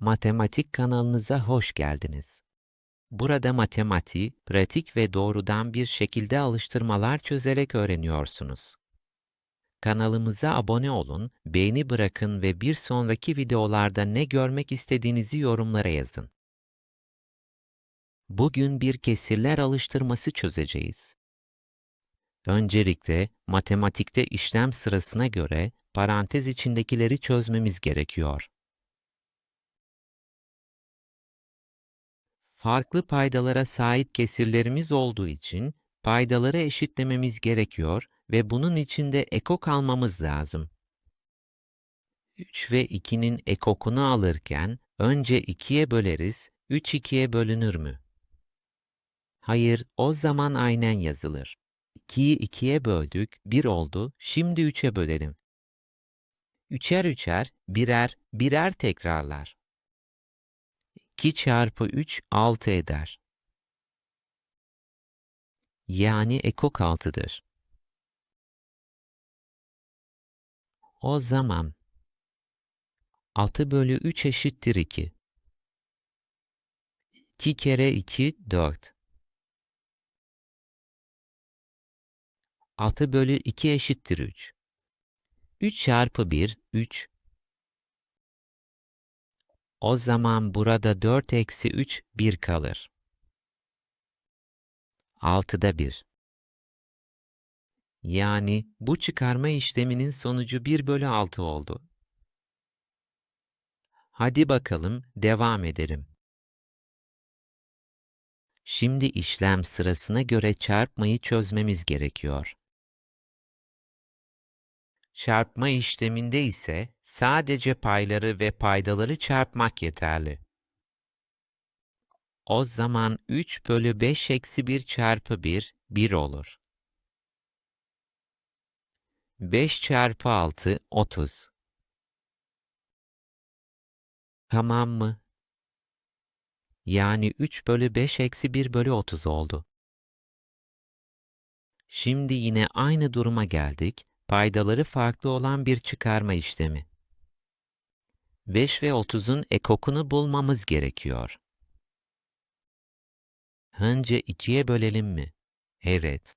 Matematik kanalınıza hoş geldiniz. Burada matematiği pratik ve doğrudan bir şekilde alıştırmalar çözerek öğreniyorsunuz. Kanalımıza abone olun, beğeni bırakın ve bir sonraki videolarda ne görmek istediğinizi yorumlara yazın. Bugün bir kesirler alıştırması çözeceğiz. Öncelikle matematikte işlem sırasına göre parantez içindekileri çözmemiz gerekiyor. Farklı paydalara sahip kesirlerimiz olduğu için paydaları eşitlememiz gerekiyor ve bunun için de ekok almamız lazım. 3 ve 2'nin ekokunu alırken önce 2'ye böleriz, 3 2'ye bölünür mü? Hayır, o zaman aynen yazılır. 2'yi 2'ye böldük, 1 oldu, şimdi 3'e bölelim. Üçer üçer, birer, birer tekrarlar. 2 çarpı 3 6 eder. Yani ekok 6'dır. O zaman 6 bölü 3 eşittir 2. 2 kere 2 4. 6 bölü 2 eşittir 3. 3 çarpı 1 3. O zaman burada 4 eksi 3 1 kalır. 6'da 1. Yani bu çıkarma işleminin sonucu 1 bölü 6 oldu. Hadi bakalım devam edelim. Şimdi işlem sırasına göre çarpmayı çözmemiz gerekiyor. Çarpma işleminde ise sadece payları ve paydaları çarpmak yeterli. O zaman 3 bölü 5 eksi 1 çarpı 1, 1 olur. 5 çarpı 6, 30. Tamam mı? Yani 3 bölü 5 eksi 1 bölü 30 oldu. Şimdi yine aynı duruma geldik paydaları farklı olan bir çıkarma işlemi. 5 ve 30'un ekokunu bulmamız gerekiyor. Önce 2'ye bölelim mi? Evet.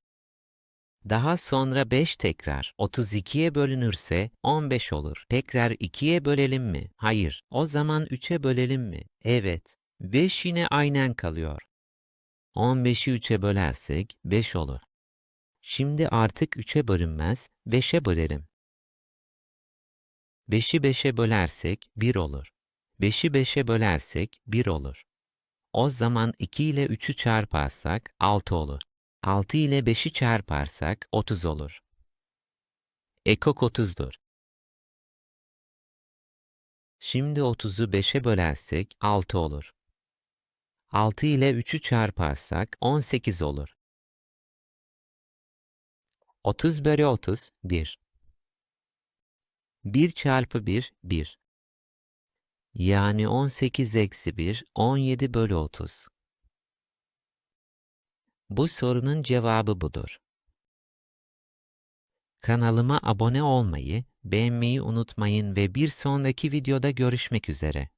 Daha sonra 5 tekrar 32'ye bölünürse 15 olur. Tekrar 2'ye bölelim mi? Hayır. O zaman 3'e bölelim mi? Evet. 5 yine aynen kalıyor. 15'i 3'e bölersek 5 olur. Şimdi artık 3'e bölünmez, 5'e bölerim. 5'i 5'e bölersek 1 olur. 5'i 5'e bölersek 1 olur. O zaman 2 ile 3'ü çarparsak 6 olur. 6 ile 5'i çarparsak 30 olur. Ekok 30'dur. Şimdi 30'u 5'e bölersek 6 olur. 6 ile 3'ü çarparsak 18 olur. 30 bölü 30, 1. 1 çarpı 1, 1. Yani 18 eksi 1, 17 bölü 30. Bu sorunun cevabı budur. Kanalıma abone olmayı, beğenmeyi unutmayın ve bir sonraki videoda görüşmek üzere.